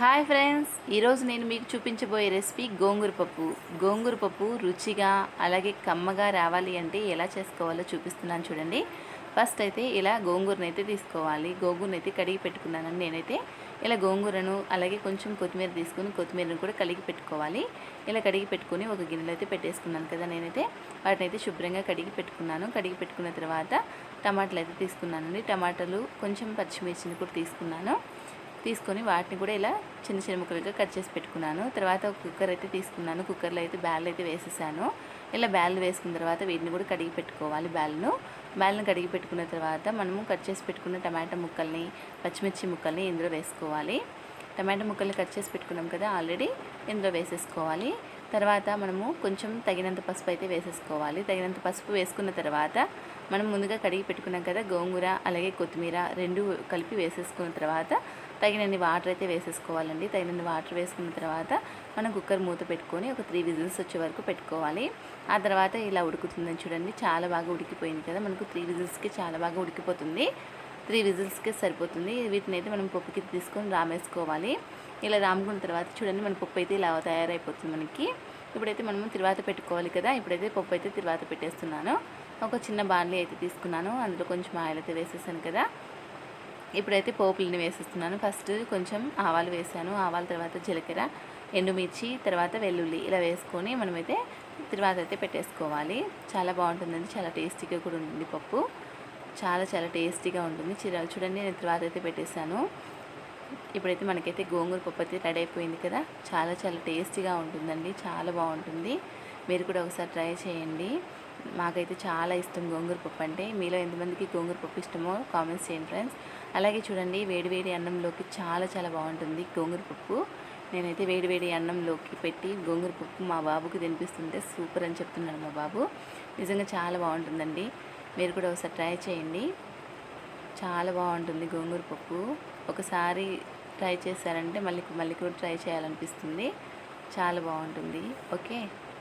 Hi friends ఈరోజు నేను మీకు చూపించబోయే రెసిపీ గోంగూర పప్పు. గోంగూర పప్పు రుచిగా అలాగే కమ్మగా రావాలి అంటే ఎలా చేసుకోవాలో చూపిస్తున్నాను చూడండి. ఫస్ట్ అయితే ఇలా గోంగూరను అయితే తీసుకోవాలి. గోంగూరను అయితే కడిగి పెట్టుకున్నానండి నేనైతే ఇలా గోంగూరను అలాగే కొంచెం కొత్తిమీర తీసుకుని కొత్తిమీరను కూడా కడిగి పెట్టుకోవాలి. ఇలా కడిగి పెట్టుకుని ఒక గిన్నెలో అయితే పెట్టేసుకున్నాను కదా నేనైతే. వాటిని అయితే శుభ్రంగా కడిగి పెట్టుకున్నాను. కడిగి పెట్టుకున్న తర్వాత టమాటాలు అయితే తీసుకున్నానండి. టమాటాలు కొంచెం పచ్చిమిర్చిని కూడా తీసుకున్నాను. తీసుకొని వాటిని కూడా ఇలా చిన్న చిన్న ముక్కలుగా కట్ చేసి పెట్టుకున్నాను. తర్వాత ఒక కుక్కర్ అయితే తీసుకున్నాను. కుక్కర్లో అయితే బ్యాల్ అయితే వేసేసాను. ఇలా బ్యాల్ వేసుకున్న తర్వాత వీటిని కూడా కడిగి పెట్టుకోవాలి బ్యాల్ను. బ్యాల్ను కడిగి పెట్టుకున్న తర్వాత మనము కట్ చేసి పెట్టుకున్న టమాటా ముక్కల్ని పచ్చిమిర్చి ముక్కల్ని ఇందులో వేసుకోవాలి. టమాటా ముక్కల్ని కట్ చేసి పెట్టుకున్నాం కదా ఆల్రెడీ ఇందులో వేసేసుకోవాలి. తర్వాత మనము కొంచెం తగినంత పసుపు అయితే వేసేసుకోవాలి. తగినంత పసుపు వేసుకున్న తర్వాత మనం ముందుగా కడిగి పెట్టుకున్నాం కదా గోంగూర అలాగే కొత్తిమీర రెండు కలిపి వేసేసుకున్న తర్వాత తగినన్ని వాటర్ అయితే వేసేసుకోవాలండి. తగినన్ని వాటర్ వేసుకున్న తర్వాత మనం కుక్కర్ మూత పెట్టుకొని ఒక త్రీ విజిల్స్ వచ్చే వరకు పెట్టుకోవాలి. ఆ తర్వాత ఇలా ఉడుకుతుందని చూడండి. చాలా బాగా ఉడికిపోయింది కదా. మనకు త్రీ విజిల్స్కి చాలా బాగా ఉడికిపోతుంది. త్రీ విజిల్స్కి సరిపోతుంది. వీటిని అయితే మనం పప్పుకి తీసుకొని రామేసుకోవాలి. ఇలా రాముకున్న తర్వాత చూడండి మన పప్పు అయితే ఇలా తయారైపోతుంది మనకి. ఇప్పుడైతే మనము తిరువాత పెట్టుకోవాలి కదా. ఇప్పుడైతే పప్పు అయితే తిరువాత పెట్టేస్తున్నాను. ఒక చిన్న బార్లీ అయితే తీసుకున్నాను. అందులో కొంచెం ఆయిల్ అయితే వేసేసాను కదా. ఇప్పుడైతే పోపులని వేసేస్తున్నాను. ఫస్ట్ కొంచెం ఆవాలు వేసాను. ఆవాల తర్వాత జీలకర్ర ఎండుమిర్చి తర్వాత వెల్లుల్లి ఇలా వేసుకొని మనమైతే తర్వాత అయితే పెట్టేసుకోవాలి. చాలా బాగుంటుందండి. చాలా టేస్టీగా కూడా ఉంటుంది పప్పు. చాలా చాలా టేస్టీగా ఉంటుంది. చిరాలు చూడండి నేను తర్వాత అయితే పెట్టేశాను. ఇప్పుడైతే మనకైతే గోంగూర పప్పు అయితే రెడీ అయిపోయింది కదా. చాలా చాలా టేస్టీగా ఉంటుందండి. చాలా బాగుంటుంది. మీరు కూడా ఒకసారి ట్రై చేయండి. మాకైతే చాలా ఇష్టం గోంగూర పప్పు అంటే. మీలో ఎంతమందికి గోంగూర పప్పు ఇష్టమో కామెంట్స్ చేయండి ఫ్రెండ్స్. అలాగే చూడండి వేడివేడి అన్నంలోకి చాలా చాలా బాగుంటుంది గోంగూర పప్పు. నేనైతే వేడివేడి అన్నంలోకి పెట్టి గోంగూర పప్పు మా బాబుకి తినిపిస్తుంటే సూపర్ అని చెప్తున్నాడు మా బాబు. నిజంగా చాలా బాగుంటుందండి. మీరు కూడా ఒకసారి ట్రై చేయండి. చాలా బాగుంటుంది గోంగూర పప్పు. ఒకసారి ట్రై చేశారంటే మళ్ళీ మళ్ళీ కూడా ట్రై చేయాలనిపిస్తుంది. చాలా బాగుంటుంది. ఓకే?